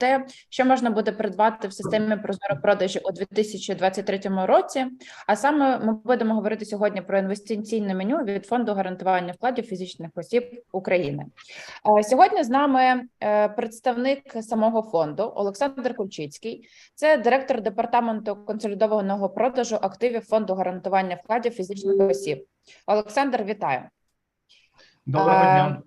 те, що можна буде придбати в системі Прозоро продажі у 2023 році. А саме ми будемо говорити сьогодні про інвестиційне меню від фонду гарантування вкладів фізичних осіб України. Е, Сьогодні з нами е, представник самого фонду Олександр Кульчицький, це директор департаменту консолідованого продажу активів фонду гарантування вкладів фізичних осіб. Олександр, вітаю. Доброго дня.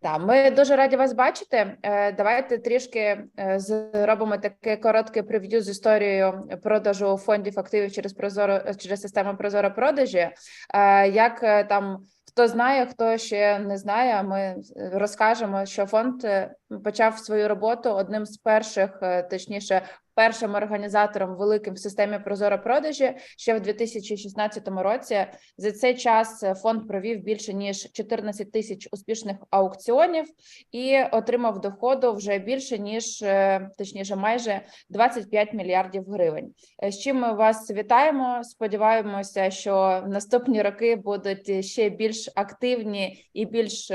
Так, ми дуже раді вас бачити. Е, Давайте трішки е, зробимо таке коротке прев'ю з історією продажу фондів активів через прозоро через систему Прозоро продажі. Е, Як там хто знає, хто ще не знає, ми розкажемо, що фонд почав свою роботу одним з перших, точніше, першим організатором великим в системі Прозоро продажі ще в 2016 році. За цей час е, фонд провів більше ніж 14 тисяч успішних аукціонів і отримав доходу вже більше ніж е, точніше, майже 25 мільярдів гривень. Е, З чим ми вас вітаємо. Сподіваємося, що наступні роки будуть ще більш активні і більш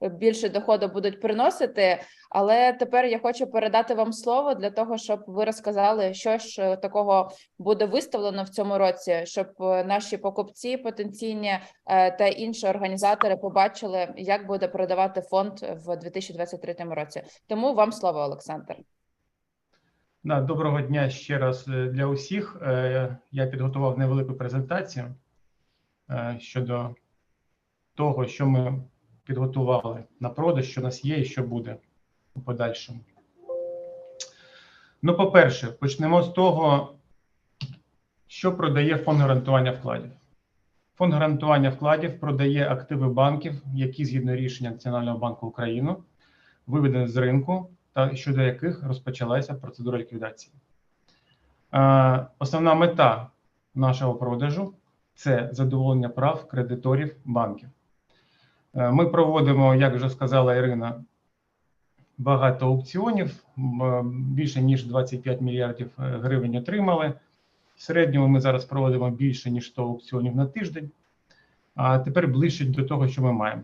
більше доходу будуть приносити. Але тепер я хочу передати вам слово для того, щоб ви розказали, що ж е, такого буде виставлено в цьому році, щоб е, наші покупці потенційні е, та інші організатори побачили, як буде продавати фонд в 2023 році. Тому вам слово, Олександр. Доброго дня ще раз для усіх. Я підготував невелику презентацію щодо того, що ми підготували на продаж, що у нас є і що буде у подальшому. Ну, по-перше, почнемо з того, що продає фонд гарантування вкладів. Фонд гарантування вкладів продає активи банків, які згідно рішення Національного банку України виведені з ринку та щодо яких розпочалася процедура ліквідації. Е, Основна мета нашого продажу це задоволення прав кредиторів банків. Е, Ми проводимо, як вже сказала Ірина, багато аукціонів, більше ніж 25 мільярдів е, гривень отримали. В середньому ми зараз проводимо більше ніж 100 аукціонів на тиждень. А тепер ближче до того, що ми маємо.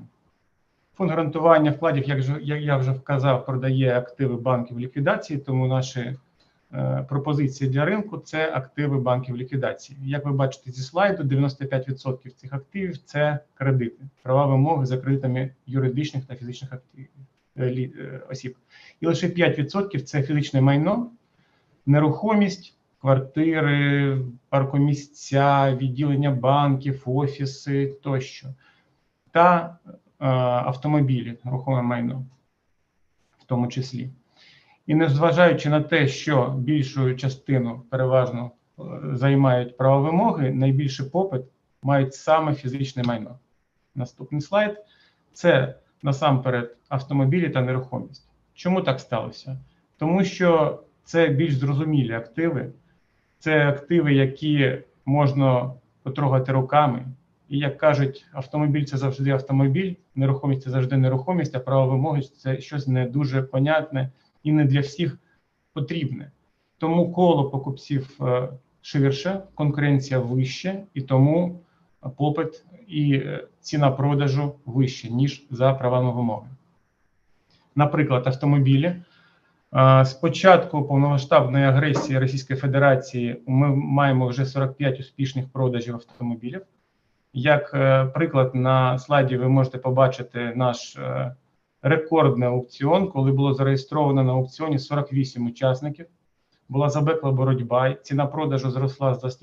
Фонд гарантування вкладів, як я вже вказав, продає активи банків ліквідації, тому наші е, пропозиції для ринку це активи банків ліквідації. Як ви бачите зі слайду, 95% цих активів це кредити, права вимоги за кредитами юридичних та фізичних активів е, е, осіб. І лише 5% це фізичне майно, нерухомість, квартири, паркомісця, відділення банків, офіси тощо. Та е, автомобілі, рухоме майно, в тому числі. І незважаючи на те, що більшу частину переважно е, займають правовимоги, найбільший попит мають саме фізичне майно. Наступний слайд це насамперед автомобілі та нерухомість. Чому так сталося? Тому що це більш зрозумілі активи, це активи, які можна потрогати руками. І як кажуть, автомобіль це завжди автомобіль, нерухомість це завжди нерухомість, а право вимоги це щось не дуже понятне і не для всіх потрібне. Тому коло покупців е, ширше, конкуренція вище, і тому попит і е, ціна продажу вище, ніж за правами вимоги. Наприклад, автомобілі. Е, З початку повномасштабної агресії Російської Федерації ми маємо вже 45 успішних продажів автомобілів. Як е, приклад на слайді ви можете побачити наш е, рекордний аукціон, коли було зареєстровано на аукціоні 48 учасників. Була забекла боротьба. Ціна продажу зросла з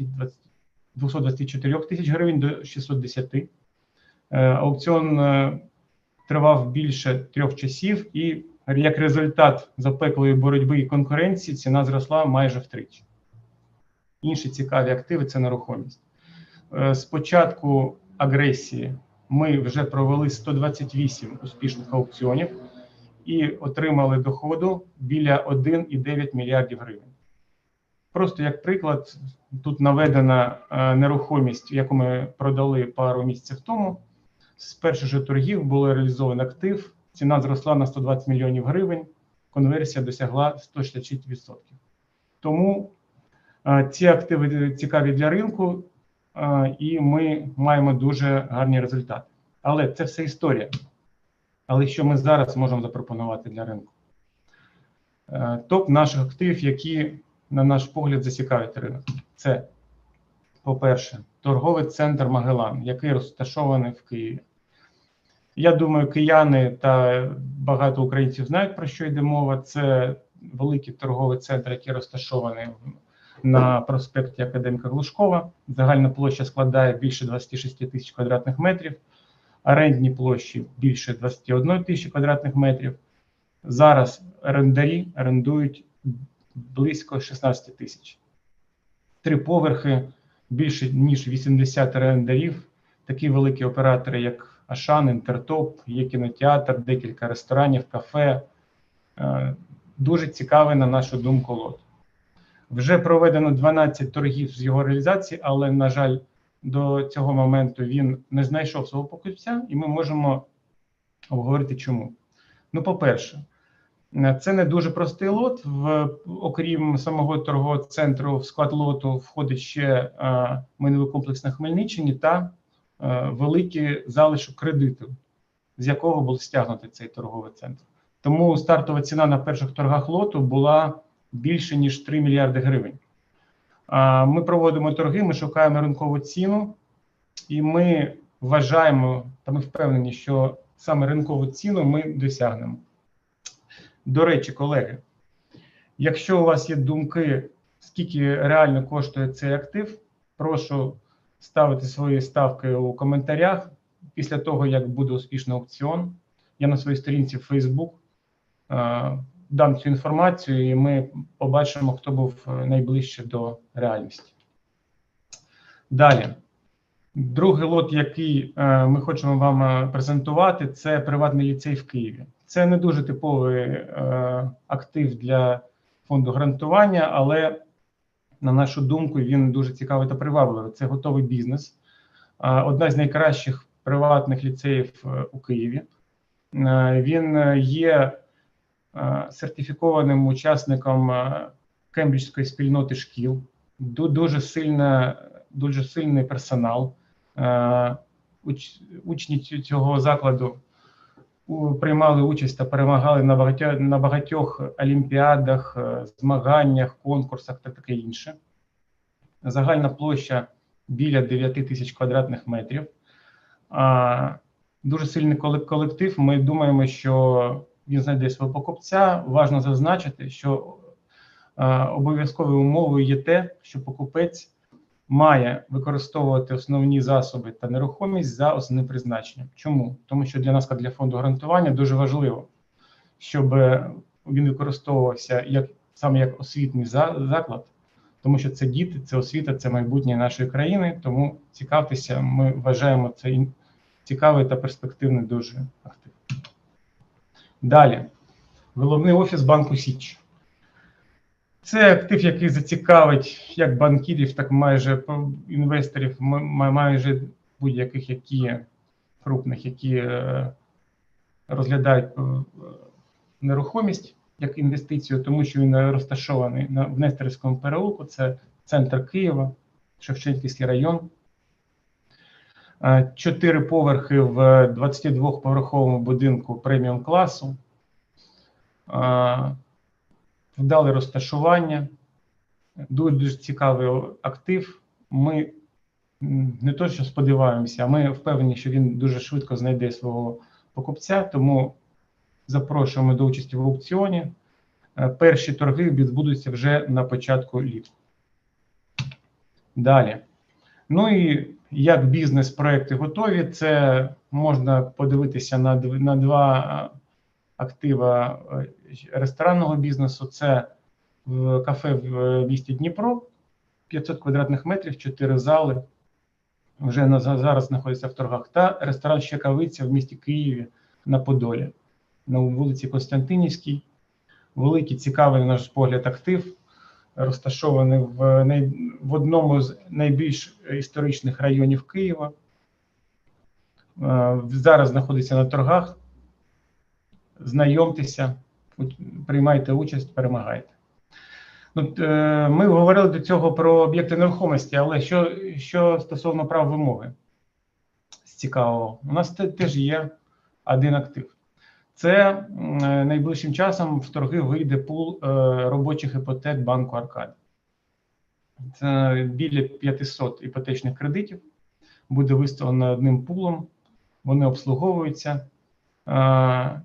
224 тисяч гривень до 610. Е, Аукціон е, тривав більше трьох часів, і як результат запеклої боротьби і конкуренції ціна зросла майже втричі. Інші цікаві активи це нерухомість. Е, З початку агресії ми вже провели 128 успішних аукціонів і отримали доходу біля 1,9 мільярдів гривень. Просто як приклад, тут наведена е, нерухомість, яку ми продали пару місяців тому. З перших же торгів було реалізовано актив, ціна зросла на 120 мільйонів гривень, конверсія досягла 166%. Тому е, ці активи цікаві для ринку, і ми маємо дуже гарні результати. Але це все історія. Але що ми зараз можемо запропонувати для ринку? Е, Топ наших активів, які, на наш погляд, зацікавить ринок. Це, по-перше, торговий центр Магелан, який розташований в Києві. Я думаю, кияни та багато українців знають, про що йде мова. Це великий торговий центр, який розташований в- на проспекті Академіка Глушкова. Загальна площа складає більше 26 тисяч квадратних метрів, орендні площі більше 21 тисячі квадратних метрів. Зараз орендарі орендують близько 16 тисяч. Три поверхи, більше ніж 80 орендарів. Такі великі оператори, як Ашан, Інтертоп, є кінотеатр, декілька ресторанів, кафе. Е, Дуже цікавий, на нашу думку, лот. Вже проведено 12 торгів з його реалізації, але, на жаль, до цього моменту він не знайшов свого покупця, і ми можемо обговорити, чому. Ну, по-перше, це не дуже простий лот. В, окрім самого торгового центру, в склад лоту входить ще е, майновий комплекс на Хмельниччині та е, великий залишок кредиту, з якого був стягнутий цей торговий центр. Тому стартова ціна на перших торгах лоту була більше ніж 3 мільярди гривень. Ми проводимо торги, ми шукаємо ринкову ціну, і ми вважаємо та ми впевнені, що саме ринкову ціну ми досягнемо. До речі, колеги, якщо у вас є думки, скільки реально коштує цей актив, прошу ставити свої ставки у коментарях після того, як буде успішний аукціон. Я на своїй сторінці в Facebook дам цю інформацію, і ми побачимо, хто був е, найближче до реальності. Далі. Другий лот, який е, ми хочемо вам е, презентувати, це приватний ліцей в Києві. Це не дуже типовий актив для фонду гарантування, але, на нашу думку, він дуже цікавий та привабливий. Це готовий бізнес. Одна з найкращих приватних ліцеїв у Києві. Він є сертифікованим учасником е, Кембриджської спільноти шкіл. Дуже сильна, дуже сильний персонал. Е, Учні цього закладу приймали участь та перемагали на багатьох, на багатьох олімпіадах, е, змаганнях, конкурсах та таке інше. Загальна площа біля 9 тисяч квадратних метрів. Дуже сильний колектив. Ми думаємо, що він знайде свого покупця. Важно зазначити, що е, обов'язковою умовою є те, що покупець має використовувати основні засоби та нерухомість за основним призначенням. Чому? Тому що для нас, для фонду гарантування, дуже важливо, щоб він використовувався як саме як освітній за- заклад, тому що це діти, це освіта, це майбутнє нашої країни. Тому цікавтеся, ми вважаємо це цікавий та перспективний дуже актив. Далі, головний офіс банку Січ. Це актив, який зацікавить як банкірів, так майже інвесторів, майже будь-яких, які крупних, які е, розглядають е, нерухомість як інвестицію, тому що він розташований в Нестерівському переулку, це центр Києва, Шевченківський район. Е, Чотири поверхи в 22-поверховому будинку преміум класу. Е, Вдале розташування, дуже, дуже цікавий актив. Ми не то, що сподіваємося, ми впевнені, що він дуже швидко знайде свого покупця, тому запрошуємо до участі в аукціоні. Е, Перші торги відбудуться вже на початку літа. Далі. Ну і як бізнес-проекти готові, це можна подивитися на, на два актива е, ресторанного бізнесу. Це кафе в е, місті Дніпро, 500 квадратних метрів, 4 зали. Вже на, зараз знаходиться в торгах. Та ресторан Щекавиця в місті Києві на Подолі, на вулиці Константинівській. Великий, цікавий, на наш погляд, актив, розташований в, най, в одному з найбільш історичних районів Києва. Е, Зараз знаходиться на торгах. Знайомтеся, приймайте участь, перемагайте. Ну, е, ми говорили до цього про об'єкти нерухомості, але що, що стосовно прав вимоги з цікавого, у нас теж є один актив. Це е, найближчим часом в торги вийде пул е, робочих іпотек банку Аркад. Це біля 500 іпотечних кредитів. Буде виставлено одним пулом. Вони обслуговуються. Е,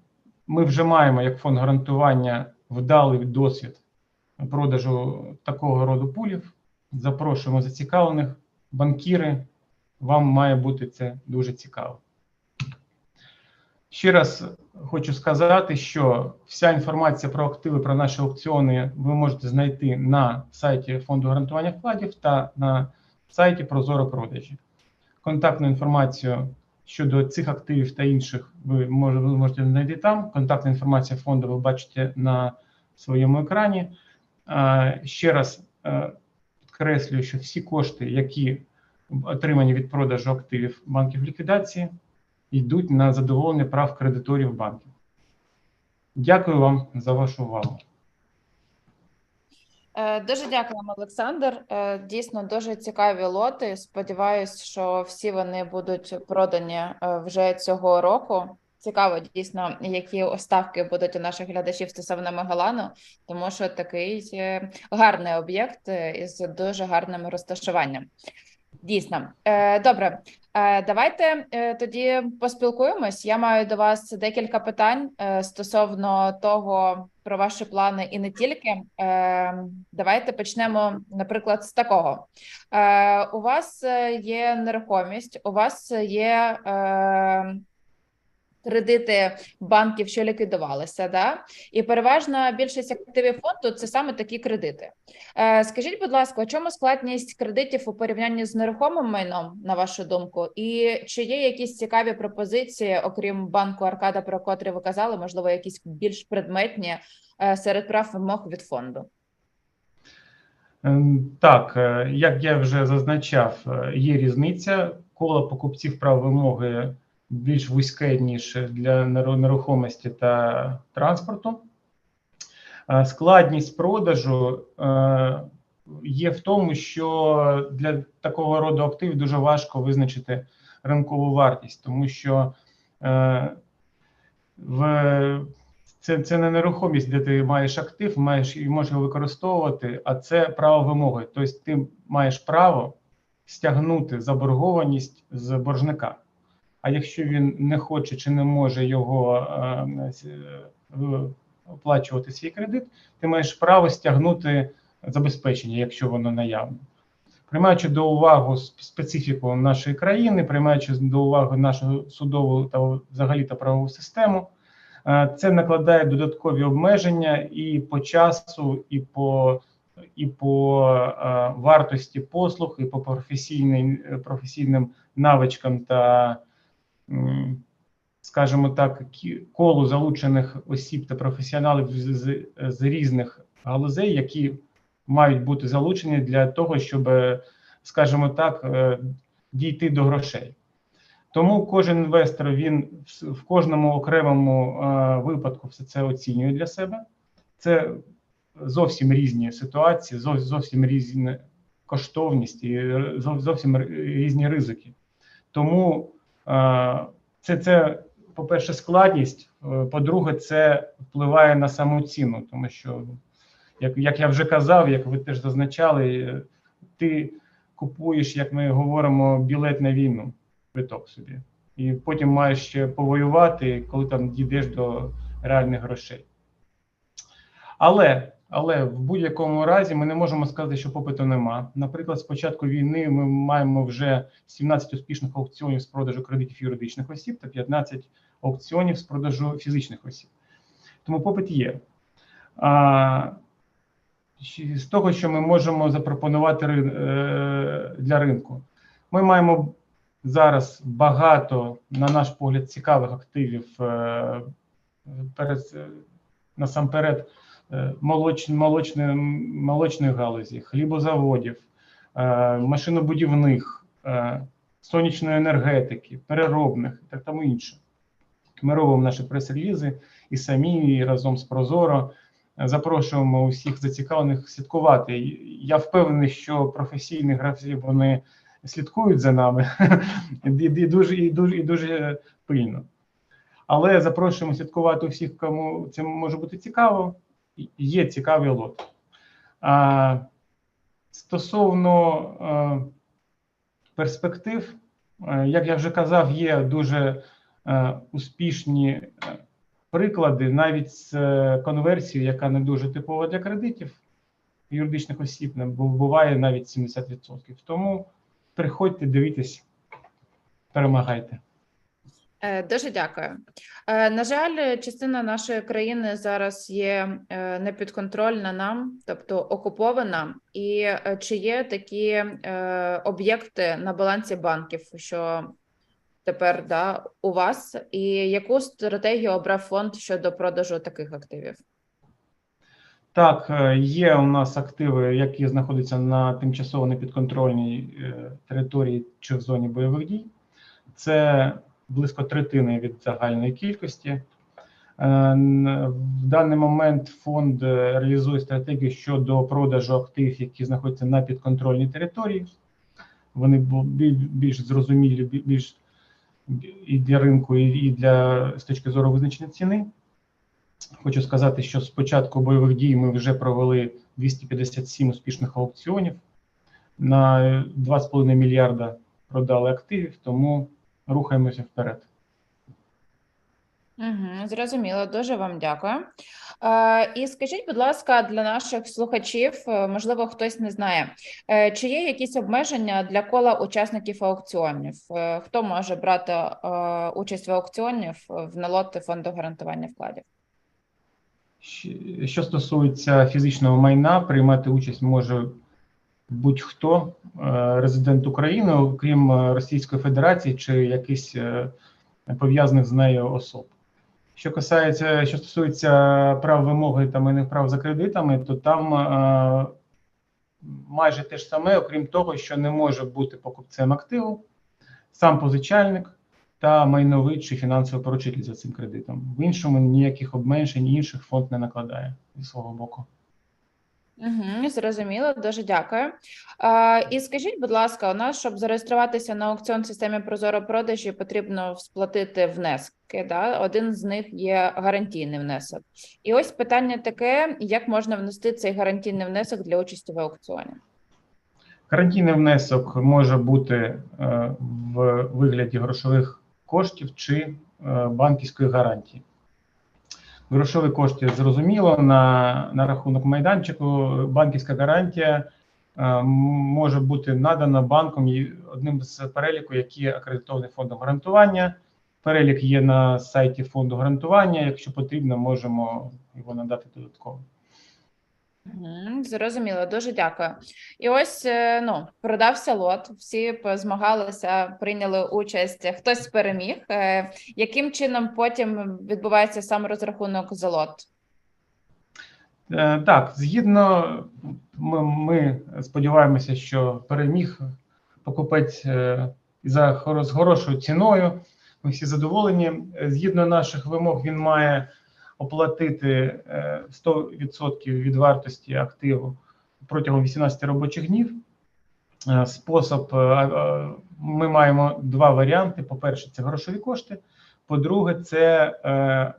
Ми вже маємо як фонд гарантування вдалий досвід продажу такого роду пулів. Запрошуємо зацікавлених банкіри. Вам має бути це дуже цікаво. Ще раз хочу сказати, що вся інформація про активи, про наші аукціони ви можете знайти на сайті фонду гарантування вкладів та на сайті Прозоро продажі. Контактну інформацію щодо цих активів та інших ви можете знайти там. Контактна інформація фонду ви бачите на своєму екрані. Ще раз е, підкреслюю, що всі кошти, які отримані від продажу активів банків ліквідації, йдуть на задоволення прав кредиторів банків. Дякую вам за вашу увагу. Е, Дуже дякуємо, Олександр. Е, Дійсно, дуже цікаві лоти. Сподіваюсь, що всі вони будуть продані е, вже цього року. Цікаво, дійсно, які ставки будуть у наших глядачів стосовно Мегалану, тому що такий гарний об'єкт із дуже гарним розташуванням. Дійсно, добре. Е, Давайте е, тоді поспілкуємось. Я маю до вас декілька питань е, стосовно того про ваші плани, і не тільки. Давайте почнемо, наприклад, з такого. У вас є нерухомість, у вас є кредити банків, що ліквідувалися, да? і переважна більшість активів фонду це саме такі кредити. Е, Скажіть, будь ласка, у чому складність кредитів у порівнянні з нерухомим майном, на вашу думку? І чи є якісь цікаві пропозиції, окрім банку Аркада, про котрі ви казали, можливо, якісь більш предметні е, серед прав вимог від фонду? Ем, Так, е, як я вже зазначав, є різниця. Коло покупців прав вимоги більш вузьке, ніж для неру- нерухомості та транспорту. Складність продажу є в тому, що для такого роду активів дуже важко визначити ринкову вартість, тому що в це, це не нерухомість, де ти маєш актив, маєш і можеш його використовувати, а це право вимоги. Тобто ти маєш право стягнути заборгованість з боржника. А якщо він не хоче чи не може його е, с- е, оплачувати свій кредит, ти маєш право стягнути забезпечення, якщо воно наявне. Приймаючи до уваги специфіку нашої країни, приймаючи до уваги нашу судову та взагалі та правову систему, Е, Це накладає додаткові обмеження і по часу, і по, і по е, вартості послуг, і по професійним, професійним навичкам та, скажімо так, колу залучених осіб та професіоналів з, з, з різних галузей, які мають бути залучені для того, щоб, е, скажімо так, е, дійти до грошей. Тому кожен інвестор він в- кожному окремому е, випадку все це оцінює для себе. Це зовсім різні ситуації, зов- зовсім різні коштовність і зов- зовсім різні ризики. Тому це, це по-перше, складність. е, По-друге, це впливає на саму ціну, тому що, як, як я вже казав, як ви теж зазначали, е, ти купуєш, як ми говоримо, білет на війну квиток собі. І потім маєш ще повоювати, коли там дійдеш до реальних грошей. Але, але в будь-якому разі ми не можемо сказати, що попиту нема. Наприклад, з початку війни ми маємо вже 17 успішних аукціонів з продажу кредитів юридичних осіб та 15 аукціонів з продажу фізичних осіб. Тому попит є. А, з того, що ми можемо запропонувати е, для ринку, ми маємо зараз багато, на наш погляд, цікавих активів е, перед е, насамперед молоч, молочної, молочної галузі, хлібозаводів, е, машинобудівних, е, сонячної енергетики, переробних і тому інше. Ми робимо наші прес-релізи і самі, і разом з Прозоро. Запрошуємо усіх зацікавлених слідкувати. Я впевнений, що професійні гравці вони слідкують за нами і, і дуже і дуже і дуже пильно. Але запрошуємо слідкувати усіх, кому це може бути цікаво. Є цікавий лот. А, Стосовно е, перспектив, як я вже казав, є дуже е, успішні е, приклади навіть з е, конверсією, яка не дуже типова для кредитів юридичних осіб, бу- буває навіть 70%. Тому приходьте, дивіться, перемагайте. Е, Дуже дякую. Е, На жаль, частина нашої країни зараз є е, непідконтрольна нам, тобто окупована. І чи є такі об'єкти на балансі банків, що тепер да, у вас, і яку стратегію обрав фонд щодо продажу таких активів? Так, є у нас активи, які знаходяться на тимчасово непідконтрольній території чи в зоні бойових дій. Це близько третини від загальної кількості. Е, В даний момент фонд е, реалізує стратегію щодо продажу активів, які знаходяться на підконтрольній території. Вони більш зрозумілі, більш і для ринку, і для з точки зору визначення ціни. Хочу сказати, що з початку бойових дій ми вже провели 257 успішних аукціонів. На 2,5 мільярда продали активів, тому рухаємося вперед. Угу, зрозуміло, дуже вам дякую. Е, і скажіть, будь ласка, для наших слухачів, е, можливо, хтось не знає, е, чи є якісь обмеження для кола учасників аукціонів? Е, хто може брати е, участь в аукціонів в налоти фонду гарантування вкладів? Що стосується фізичного майна, приймати участь може будь-хто е, резидент України, окрім е, Російської Федерації чи якийсь е, пов'язаних з нею особ. Що касається, що стосується прав вимоги та майних прав за кредитами, то там майже те ж саме, окрім того, що не може бути покупцем активу, сам позичальник та майновий чи фінансовий поручитель за цим кредитом. В іншому ніяких обмежень інших фонд не накладає зі свого боку. Угу, зрозуміло, дуже дякую. Е, і скажіть, будь ласка, у нас, щоб зареєструватися на аукціон в системі Прозоро продажі, потрібно сплатити внески. Да? Один з них є гарантійний внесок. І ось питання таке: як можна внести цей гарантійний внесок для участі в аукціоні? Гарантійний внесок може бути е, в вигляді грошових коштів чи е, банківської гарантії. Грошові кошти зрозуміло на, на рахунок майданчику. Банківська гарантія е, може бути надана банком одним з переліку, які акредитований фондом гарантування. Перелік є на сайті фонду гарантування. Якщо потрібно, можемо його надати додатково. Зрозуміло, дуже дякую. І ось е, ну продався лот, всі змагалися, прийняли участь. Хтось переміг. Е, Яким чином потім відбувається сам розрахунок за лот? Е, Так, згідно, ми, ми сподіваємося, що переміг покупець за хорошою ціною. Ми всі задоволені. Згідно наших вимог, він має оплатити е, 100% від вартості активу протягом 18 робочих днів. Е, Спосіб е, е, ми маємо два варіанти: по-перше, це грошові кошти. По-друге, це е,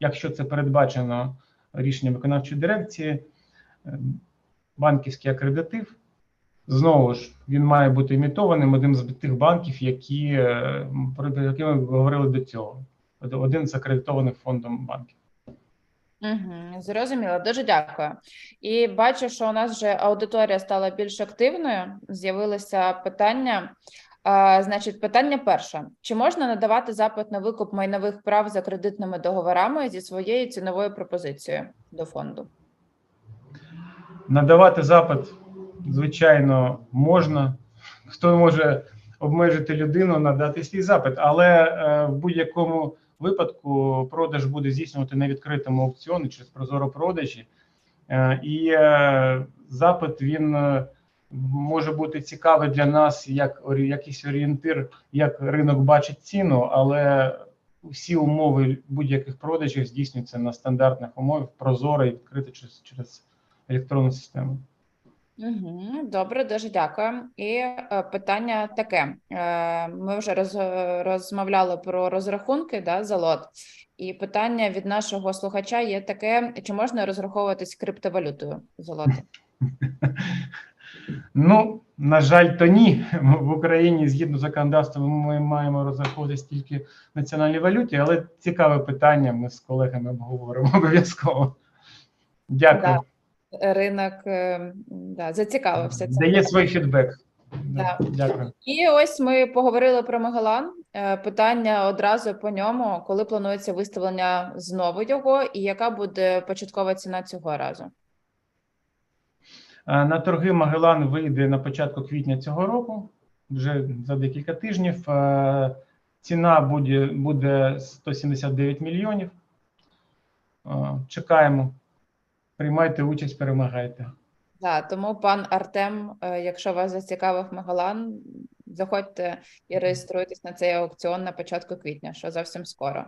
якщо це передбачено рішенням виконавчої дирекції, е, банківський акредитив. Знову ж він має бути імітованим одним з тих банків, які е, про які ми говорили до цього. Од- Один з акредитованих фондом банків. Угу, зрозуміло, дуже дякую. І бачу, що у нас вже аудиторія стала більш активною. З'явилися питання. А, значить, питання перше: чи можна надавати запит на викуп майнових прав за кредитними договорами зі своєю ціновою пропозицією до фонду? Надавати запит, звичайно, можна. Хто може обмежити людину, надати свій запит, але е, в будь-якому випадку продаж буде здійснювати на відкритому аукціоні через прозоро продажі. Е, і е, запит він е, може бути цікавий для нас як якийсь орієнтир, як ринок бачить ціну, але всі умови будь-яких продажів здійснюються на стандартних умовах, прозоро і відкрито через, через електронну систему. Угу, добре, дуже дякую. І е, питання таке: е, ми вже роз, розмовляли про розрахунки да, за лот, і питання від нашого слухача є таке: чи можна розраховуватись криптовалютою за лот? Ну, на жаль, то ні. В Україні згідно з законодавством ми маємо розраховуватись тільки в національній валюті, але цікаве питання. Ми з колегами обговоримо обов'язково. Дякую. Ринок е, да, зацікавився цим. Дає свій фідбек. Да. Дякую. І ось ми поговорили про Магелан. Е, Питання одразу по ньому, коли планується виставлення знову його, і яка буде початкова ціна цього разу? Е, На торги Магелан вийде на початку квітня цього року, вже за декілька тижнів. Е, Ціна буде, буде 179 мільйонів. Е, Чекаємо. Приймайте участь, перемагайте. Да, тому пан Артем, е, якщо вас зацікавив Магалан, заходьте і реєструйтесь на цей аукціон на початку квітня, що зовсім скоро.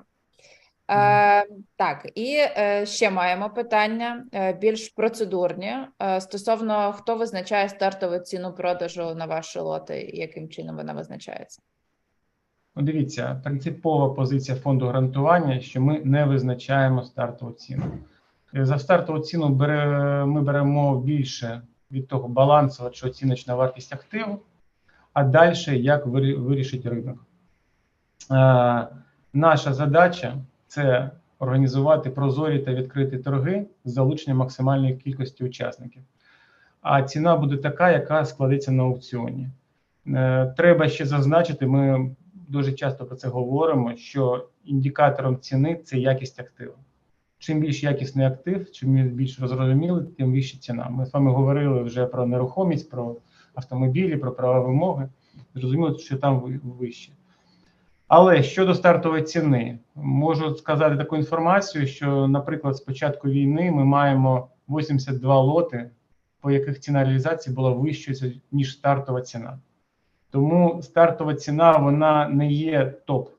Е, так, і е, ще маємо питання е, більш процедурні е, стосовно хто визначає стартову ціну продажу на ваші лоти і яким чином вона визначається. Ну, Дивіться, принципова позиція фонду гарантування, що ми не визначаємо стартову ціну. За стартову ціну бере, ми беремо більше від того балансу, що оціночна вартість активу, а далі як вирішить ринок. Е, наша задача це організувати прозорі та відкриті торги з залученням максимальної кількості учасників. А ціна буде така, яка складеться на аукціоні. Е, Треба ще зазначити, ми дуже часто про це говоримо, що індикатором ціни це якість активу. Чим більш якісний актив, чим більш розрозумілий, тим вища ціна. Ми з вами говорили вже про нерухомість, про автомобілі, про права вимоги. Зрозуміло, що там ви- вище. Але щодо стартової ціни, можу сказати таку інформацію, що, наприклад, з початку війни ми маємо 82 лоти, по яких ціна реалізації була вищою, ніж стартова ціна. Тому стартова ціна вона не є топ.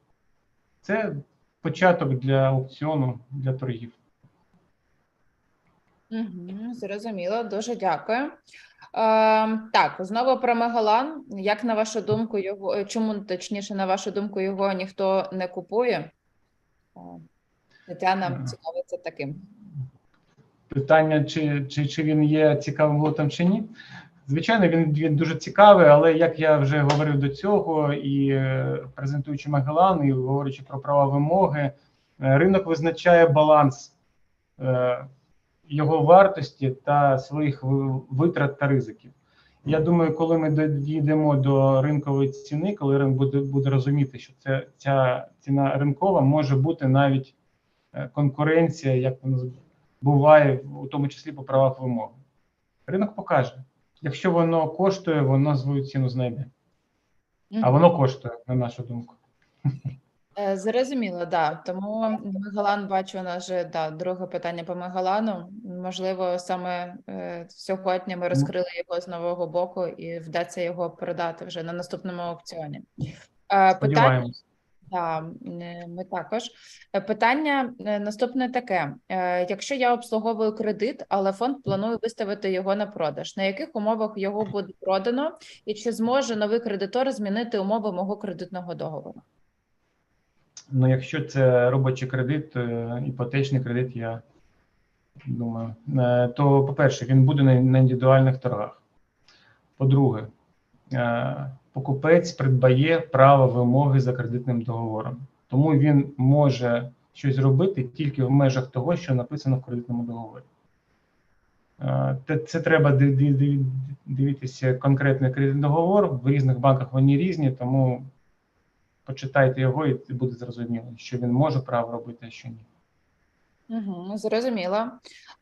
Це початок для аукціону для торгів. Угу, зрозуміло, дуже дякую. Е, так, знову про Мегалан. Як на вашу думку, його е, чому точніше, на вашу думку, його ніхто не купує? Е, Тетяна цікавиться таким. Питання, чи, чи, чи він є цікавим лотом чи ні. Звичайно, він, він дуже цікавий, але як я вже говорив до цього, і е, презентуючи Магелан, і говорячи про права вимоги, е, ринок визначає баланс е, його вартості та своїх витрат та ризиків. Я думаю, коли ми дійдемо до ринкової ціни, коли ринок буде, буде розуміти, що це ця ціна ринкова може бути навіть конкуренція, як воно буває, у тому числі по правах вимоги. Ринок покаже. Якщо воно коштує, воно свою ціну знайде. А воно коштує, на нашу думку. Е, Зрозуміло, да. Тому Мегалан бачу у нас же да, друге питання по Мегалану. Можливо, саме е, сьогодні ми розкрили його з нового боку і вдасться його продати вже на наступному аукціоні. Е, Питання Да, е, ми також. Е, Питання е, наступне таке: якщо я обслуговую кредит, але фонд планує виставити його на продаж, на яких умовах його буде продано, і чи зможе новий кредитор змінити умови мого кредитного договору? Ну, якщо це робочий кредит, іпотечний кредит, я думаю, то, по-перше, він буде на, індивідуальних торгах. По-друге, покупець придбає право вимоги за кредитним договором. Тому він може щось зробити тільки в межах того, що написано в кредитному договорі. Е, Це треба ди- ди- ди- дивитися конкретний кредитний договор. В різних банках вони різні, тому почитайте його, і буде зрозуміло, що він може право робити, а що ні. Угу, зрозуміло.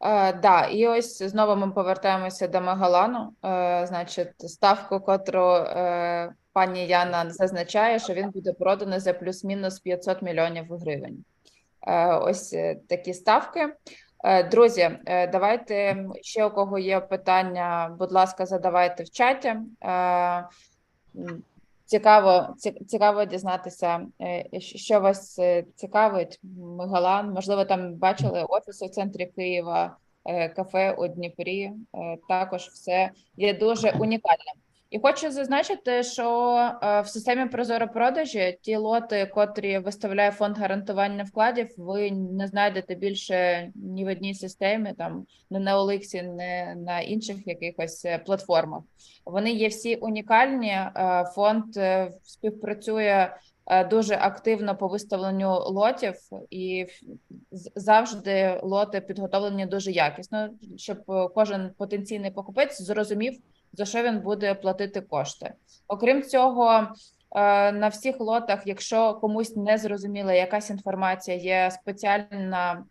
Е, да, і ось знову ми повертаємося до Магалану. Е, значить, ставку, котру е, пані Яна зазначає, що він буде проданий за плюс-мінус 500 мільйонів гривень. Е, ось е, такі ставки. Е, Друзі, е, давайте ще у кого є питання, будь ласка, задавайте в чаті. Е, Цікаво, ці- цікаво дізнатися, е, що вас е, цікавить, Мегалан. Можливо, там бачили офіс у центрі Києва, е, кафе у Дніпрі. Також все є дуже унікальним. І хочу зазначити, що е, в системі Прозоро продажі ті лоти, котрі виставляє фонд гарантування вкладів, ви не знайдете більше ні в одній системі, там не на Оликсі, не на інших якихось е, платформах. Вони є всі унікальні. е, Фонд співпрацює дуже активно по виставленню лотів, і завжди лоти підготовлені дуже якісно, щоб кожен потенційний покупець зрозумів, за що він буде платити кошти. Окрім цього, е, на всіх лотах, якщо комусь не зрозуміла якась інформація, є спеціальна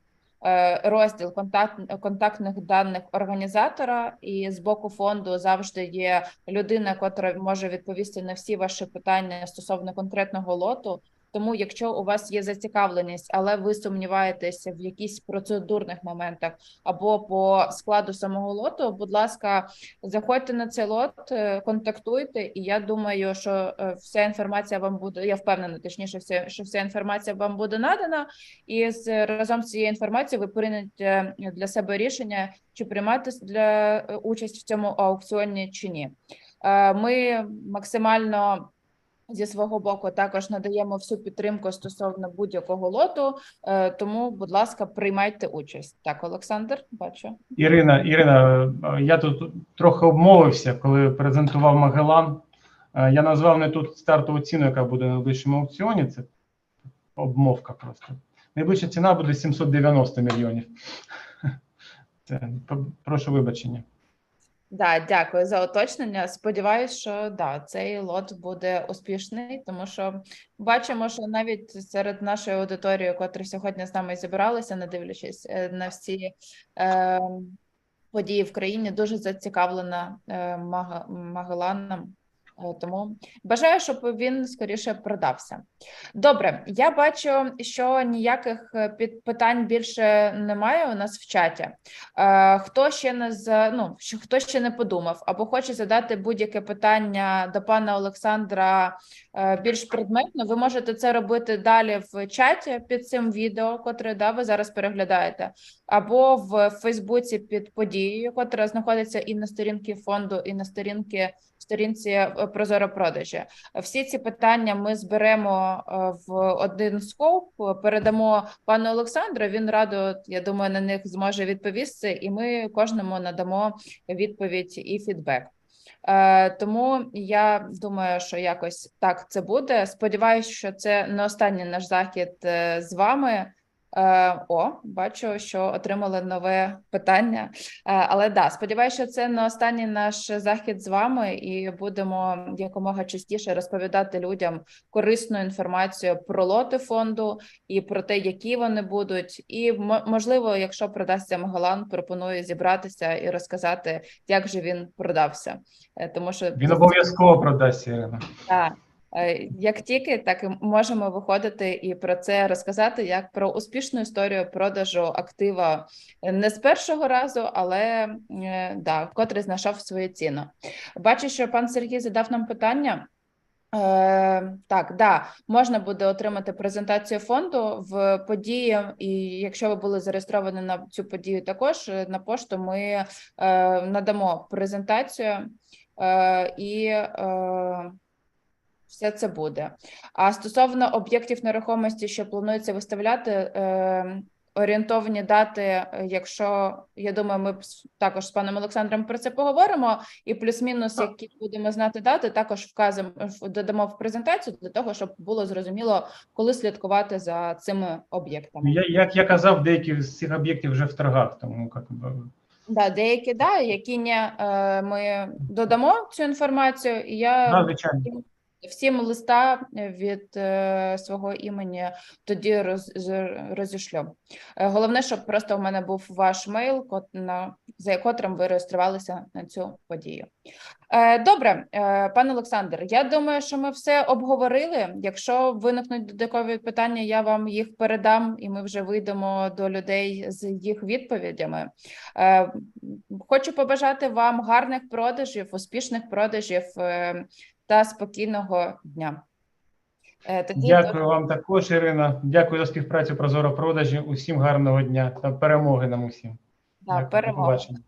е, розділ контакт, контактних даних організатора, і з боку фонду завжди є людина, котра може відповісти на всі ваші питання стосовно конкретного лоту. Тому, якщо у вас є зацікавленість, але ви сумніваєтеся в якісь процедурних моментах або по складу самого лоту, будь ласка, заходьте на цей лот, е, контактуйте, і я думаю, що е, вся інформація вам буде. Я впевнена, точніше, що вся інформація вам буде надана, і з разом з цією інформацією ви приймете для себе рішення, чи приймати для е, участь в цьому аукціоні чи ні. Ми максимально. Зі свого боку також надаємо всю підтримку стосовно будь-якого лоту, е, тому, будь ласка, приймайте участь. Так, Олександр, бачу. Ірина, Ірина, е, я тут трохи обмовився, коли презентував Магелан. Е, Я назвав не тут стартову ціну, яка буде на найближчому аукціоні. Це обмовка просто. Найближча ціна буде 790 мільйонів. Це, прошу вибачення. Да, дякую за уточнення. Сподіваюсь, що да, цей лот буде успішний, тому що бачимо, що навіть серед нашої аудиторії, котрі сьогодні з нами зібралися, не дивлячись е, на всі е, події в країні, дуже зацікавлена е, Магеланом. Е, Тому бажаю, щоб він скоріше продався. Добре, я бачу, що ніяких е, питань більше немає у нас в чаті. Е, Хто ще не з ну хто ще не подумав або хоче задати будь-яке питання до пана Олександра більш предметно, ви можете це робити далі в чаті під цим відео, котре да, ви зараз переглядаєте, або в Фейсбуці під подією, котра знаходиться і на сторінці фонду, і на сторінці сторінці е, Прозоро продажі. Всі ці питання ми зберемо е, в один скоп, передамо пану Олександру. Він радо, я думаю, на них зможе відповісти, і ми кожному надамо відповідь і фідбек. Е, Тому я думаю, що якось так це буде. Сподіваюсь, що це не останній наш захід е, з вами. Е, О, бачу, що отримали нове питання. Е, Але да, сподіваюся, що це не останній наш захід з вами, і будемо якомога частіше розповідати людям корисну інформацію про лоти фонду і про те, які вони будуть. І мо- можливо, якщо продасться Магалан, пропоную зібратися і розказати, як же він продався. Е, Тому що Він обов'язково продасться, Ірина. так. Е, Як тільки, так і можемо виходити і про це розказати як про успішну історію продажу актива е, не з першого разу, але е, да, котрий знайшов свою ціну. Бачу, що пан Сергій задав нам питання. Е, так, да, можна буде отримати презентацію фонду в події, і якщо ви були зареєстровані на цю подію, також на пошту ми е, надамо презентацію е, і е, все це буде. А стосовно об'єктів нерухомості, що планується виставляти, е, орієнтовні дати, якщо я думаю, ми також з паном Олександром про це поговоримо, і плюс-мінус, які будемо знати дати, також вказуємо в- додамо в презентацію для того, щоб було зрозуміло, коли слідкувати за цими об'єктами. Я, як я казав, деякі з цих об'єктів вже в торгах, тому як би, Да, деякі да, які не е, ми додамо цю інформацію, і я да, звичайно. Всім листа від е, свого імені тоді роз, розішлю. Е, головне, щоб просто в мене був ваш мейл, кот- на, за котрим ви реєструвалися на цю подію. Е, добре, е, пане Олександр, я думаю, що ми все обговорили. Якщо виникнуть додаткові питання, я вам їх передам, і ми вже вийдемо до людей з їх відповідями. Е, хочу побажати вам гарних продажів, успішних продажів. е, та спокійного дня. Е, Тоді Дякую вам також, Ірина. Дякую за співпрацю Прозоро продажі. Усім гарного дня та перемоги нам усім. Да, Дякую, до побачення.